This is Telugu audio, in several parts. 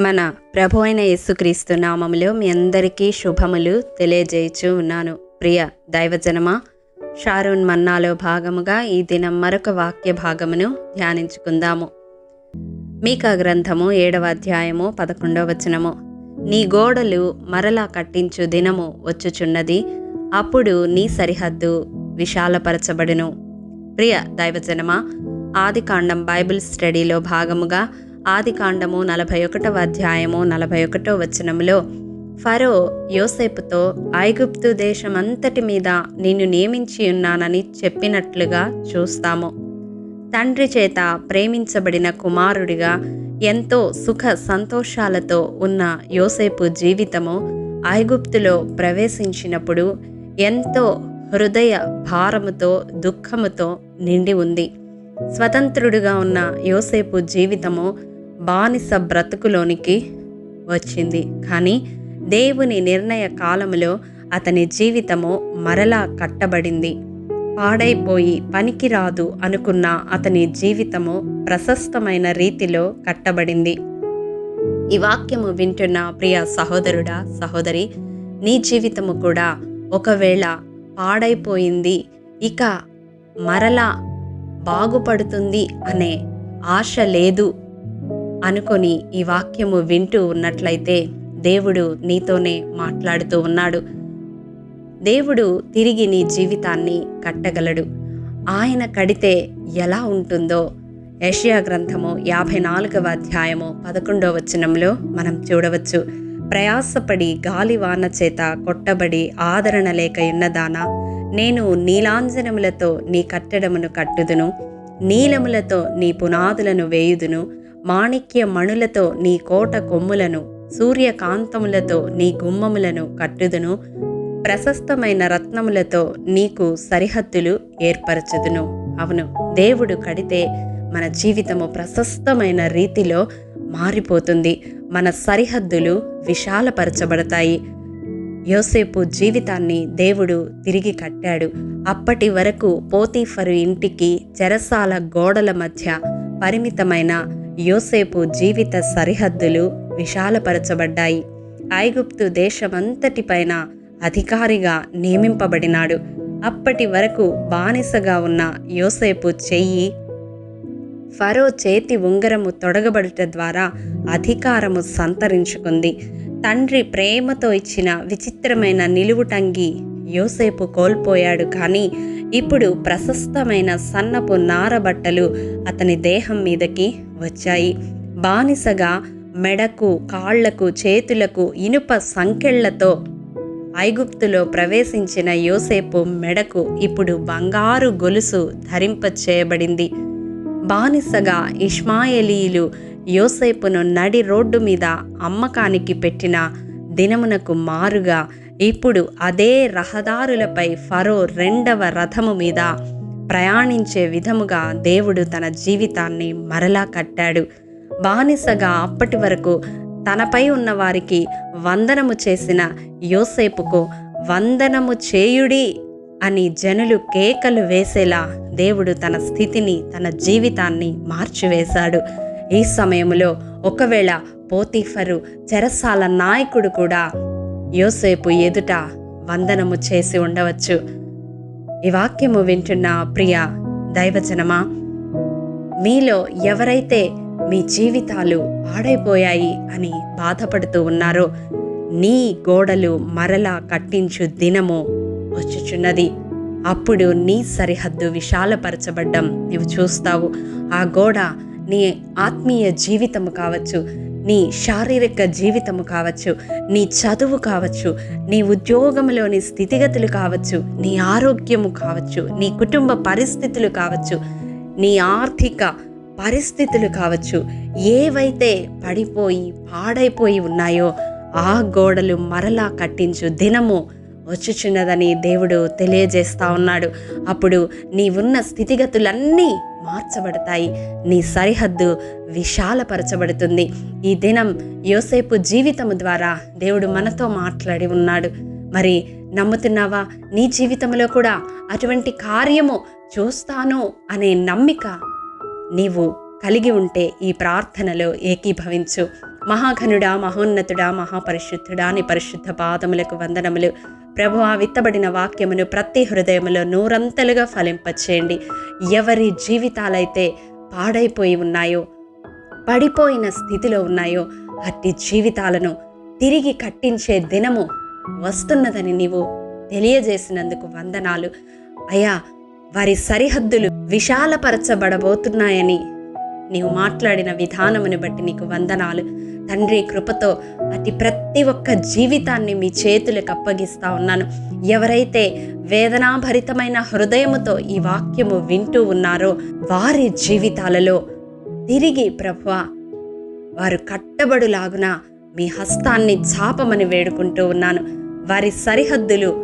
మన ప్రభు అయిన యేసుక్రీస్తు నామములో మీ అందరికీ శుభములు తెలియజేయచూ ఉన్నాను. ప్రియ దైవజనమా షారూన్ మన్నాలో భాగముగా ఈ దినం మరొక వాక్య భాగమును ధ్యానించుకుందాము. మీకా గ్రంథము ఏడవ అధ్యాయము పదకొండవ వచనము. నీ గోడలు మరలా కట్టించు దినము వచ్చుచున్నది అప్పుడు నీ సరిహద్దు విశాలపరచబడును. ప్రియ దైవజనమా ఆదికాండం బైబిల్ స్టడీలో భాగముగా ఆదికాండము నలభై ఒకటవ అధ్యాయము నలభై ఒకటో వచనములో ఫరో యోసేపుతో ఐగుప్తు దేశమంతటి మీద నిన్ను నియమించి ఉన్నానని చెప్పినట్లుగా చూస్తాము. తండ్రి చేత ప్రేమించబడిన కుమారుడిగా ఎంతో సుఖ సంతోషాలతో ఉన్న యోసేపు జీవితము ఐగుప్తులో ప్రవేశించినప్పుడు ఎంతో హృదయ భారముతో దుఃఖముతో నిండి ఉంది. స్వతంత్రుడుగా ఉన్న యోసేపు జీవితము బానిస బ్రతుకులోనికి వచ్చింది. కానీ దేవుని నిర్ణయ కాలంలో అతని జీవితము మరలా కట్టబడింది. పాడైపోయి పనికిరాదు అనుకున్న అతని జీవితము ప్రశస్తమైన రీతిలో కట్టబడింది. ఈ వాక్యము వింటున్న ప్రియ సహోదరుడా సహోదరి నీ జీవితము కూడా ఒకవేళ పాడైపోయింది ఇక మరలా బాగుపడుతుంది అనే ఆశ లేదు అనుకొని ఈ వాక్యము వింటూ ఉన్నట్లయితే దేవుడు నీతోనే మాట్లాడుతూ ఉన్నాడు. దేవుడు తిరిగి నీ జీవితాన్ని కట్టగలడు. ఆయన కడితే ఎలా ఉంటుందో యషియా గ్రంథము యాభై నాలుగవ అధ్యాయము పదకొండవ వచనంలో మనం చూడవచ్చు. ప్రయాసపడి గాలివాన చేత కొట్టబడి ఆదరణ లేక ఉన్నదాన నేను నీలాంజనములతో నీ కట్టడమును కట్టుదును నీలములతో నీ పునాదులను వేయుదును మాణిక్య మణులతో నీ కోట కొమ్ములను సూర్యకాంతములతో నీ గుమ్మములను కట్టుదును. ప్రశస్తమైన రత్నములతో నీకు సరిహద్దులు ఏర్పరచుదును. అవును దేవుడు కడితే మన జీవితము ప్రశస్తమైన రీతిలో మారిపోతుంది. మన సరిహద్దులు విశాలపరచబడతాయి. యోసేపు జీవితాన్ని దేవుడు తిరిగి కట్టాడు. అప్పటి వరకు పోతీఫరు ఇంటికి చెరసాల గోడల మధ్య పరిమితమైన యోసేపు జీవిత సరిహద్దులు విశాలపరచబడ్డాయి. ఐగుప్తు దేశమంతటిపైన అధికారిగా నియమింపబడినాడు. అప్పటి వరకు బానిసగా ఉన్న యోసేపు చెయ్యి ఫరో చేతి ఉంగరము తొడగబడుట ద్వారా అధికారము సంతరించుకుంది. తండ్రి ప్రేమతో ఇచ్చిన విచిత్రమైన నిలువుటంగి యోసేపు కోల్పోయాడు కానీ ఇప్పుడు ప్రశస్తమైన సన్నపు నారబట్టలు అతని దేహం మీదకి వచ్చాయి. బానిసగా మెడకు కాళ్ళకు చేతులకు ఇనుప సంకెళ్ళతో ఐగుప్తులో ప్రవేశించిన యోసేపు మెడకు ఇప్పుడు బంగారు గొలుసు ధరింప చేయబడింది బానిసగా ఇష్మాయేలీలు యోసేపును నడి రోడ్డు మీద అమ్మకానికి పెట్టిన దినమునకు మారుగా ఇప్పుడు అదే రహదారులపై ఫరో రెండవ రథము మీద ప్రయాణించే విధముగా దేవుడు తన జీవితాన్ని మరలా కట్టాడు. బానిసగా అప్పటి వరకు తనపై ఉన్న వారికి వందనము చేసిన యోసేపుకు వందనము చేయుడి అని జనులు కేకలు వేసేలా దేవుడు తన స్థితిని తన జీవితాన్ని మార్చివేశాడు. ఈ సమయంలో ఒకవేళ పోతీఫరు చెరసాల నాయకుడు కూడా యోసేపు ఎదుట వందనము చేసి ఉండవచ్చు. ఈ వాక్యము వింటున్న ప్రియ దైవజనమా మీలో ఎవరైతే మీ జీవితాలు పాడైపోయాయి అని బాధపడుతూ ఉన్నారో నీ గోడలు మరలా కట్టించు దినము వచ్చుచున్నది. అప్పుడు నీ సరిహద్దు విశాలపరచబడ్డం నీవు చూస్తావు. ఆ గోడ నీ ఆత్మీయ జీవితము కావచ్చు నీ శారీరక జీవితము కావచ్చు నీ చదువు కావచ్చు నీ ఉద్యోగంలోని స్థితిగతులు కావచ్చు నీ ఆరోగ్యము కావచ్చు నీ కుటుంబ పరిస్థితులు కావచ్చు నీ ఆర్థిక పరిస్థితులు కావచ్చు ఏవైతే పడిపోయి పాడైపోయి ఉన్నాయో ఆ గోడలు మరలా కట్టించు. దినము వచ్చుచున్నదని దేవుడు తెలియజేస్తా ఉన్నాడు. అప్పుడు నీవున్న స్థితిగతులన్నీ మార్చబడతాయి. నీ సరిహద్దు విశాలపరచబడుతుంది. ఈ దినం యోసేపు జీవితము ద్వారా దేవుడు మనతో మాట్లాడి ఉన్నాడు. మరి నమ్ముతున్నావా? నీ జీవితంలో కూడా అటువంటి కార్యము చూస్తాను అనే నమ్మిక నీవు కలిగి ఉంటే ఈ ప్రార్థనలో ఏకీభవించు. మహాఘనుడా మహోన్నతుడా మహాపరిశుద్ధుడా నీ పరిశుద్ధ పాదములకు వందనములు. ప్రభు ఆ విత్తబడిన వాక్యమును ప్రతి హృదయములో నూరంతలుగా ఫలింపచేయండి. ఎవరి జీవితాలైతే పాడైపోయి ఉన్నాయో పడిపోయిన స్థితిలో ఉన్నాయో అట్టి జీవితాలను తిరిగి కట్టించే దినము వస్తున్నదని నీవు తెలియజేసినందుకు వందనాలు. అయా వారి సరిహద్దులు విశాలపరచబడబోతున్నాయని నీవు మాట్లాడిన విధానముని బట్టి నీకు వందనాలు. తండ్రి కృపతో అతి ప్రతి ఒక్క జీవితాన్ని మీ చేతులకు అప్పగిస్తా ఉన్నాను. ఎవరైతే వేదనాభరితమైన హృదయముతో ఈ వాక్యము వింటూ ఉన్నారో వారి జీవితాలలో తిరిగి ప్రభు వారు కట్టబడులాగున మీ హస్తాన్ని చాపమని వేడుకుంటూ ఉన్నాను. వారి సరిహద్దులు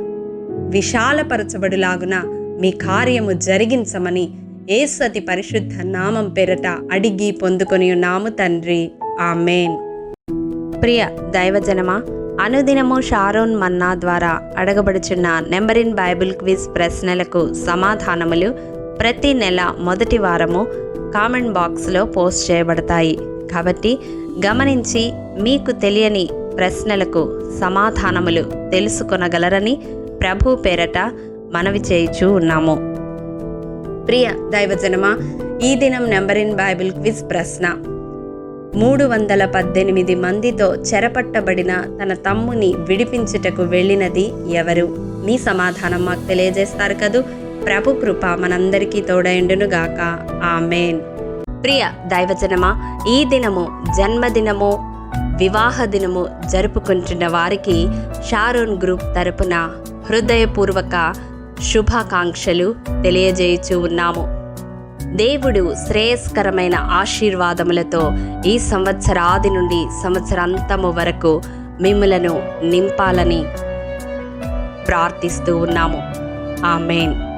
విశాలపరచబడులాగున మీ కార్యము జరిగించమని ఏసతి పరిశుద్ధ నామం పేరట అడిగి పొందుకొని ఉన్నాము తండ్రి. ఆమెన్. ప్రియ దైవజనమా అనుదినము షారోన్ మన్నా ద్వారా అడగబడుచున్న నెంబర్ ఇన్ బైబిల్ క్విజ్ ప్రశ్నలకు సమాధానములు ప్రతి నెల మొదటి వారము కామెంట్ బాక్స్లో పోస్ట్ చేయబడతాయి. కాబట్టి గమనించి మీకు తెలియని ప్రశ్నలకు సమాధానములు తెలుసుకొనగలరని ప్రభు పేరట మనవి చేయుచూ ఉన్నాము. ప్రియ దైవజనమా ఈ దినం నెంబర్ ఇన్ బైబిల్ క్విజ్ ప్రశ్న. మూడు వందల పద్దెనిమిది మందితో చెరపట్టబడిన తన తమ్ముని విడిపించుటకు వెళ్ళినది ఎవరు? మీ సమాధానం మాకు తెలియజేస్తారు కదూ. ప్రభు కృప మనందరికీ తోడైండునుగాక. ఆమెన్. ప్రియ దైవజనమా ఈ దినము జన్మదినము వివాహ దినము జరుపుకుంటున్న వారికి షారోన్ గ్రూప్ తరపున హృదయపూర్వక శుభాకాంక్షలు తెలియజేయచూ ఉన్నాము. దేవుడు శ్రేయస్కరమైన ఆశీర్వాదములతో ఈ సంవత్సరాది నుండి సంవత్సరాంతము వరకు మిమ్మలను నింపాలని ప్రార్థిస్తూ ఉన్నాము. ఆమెన్.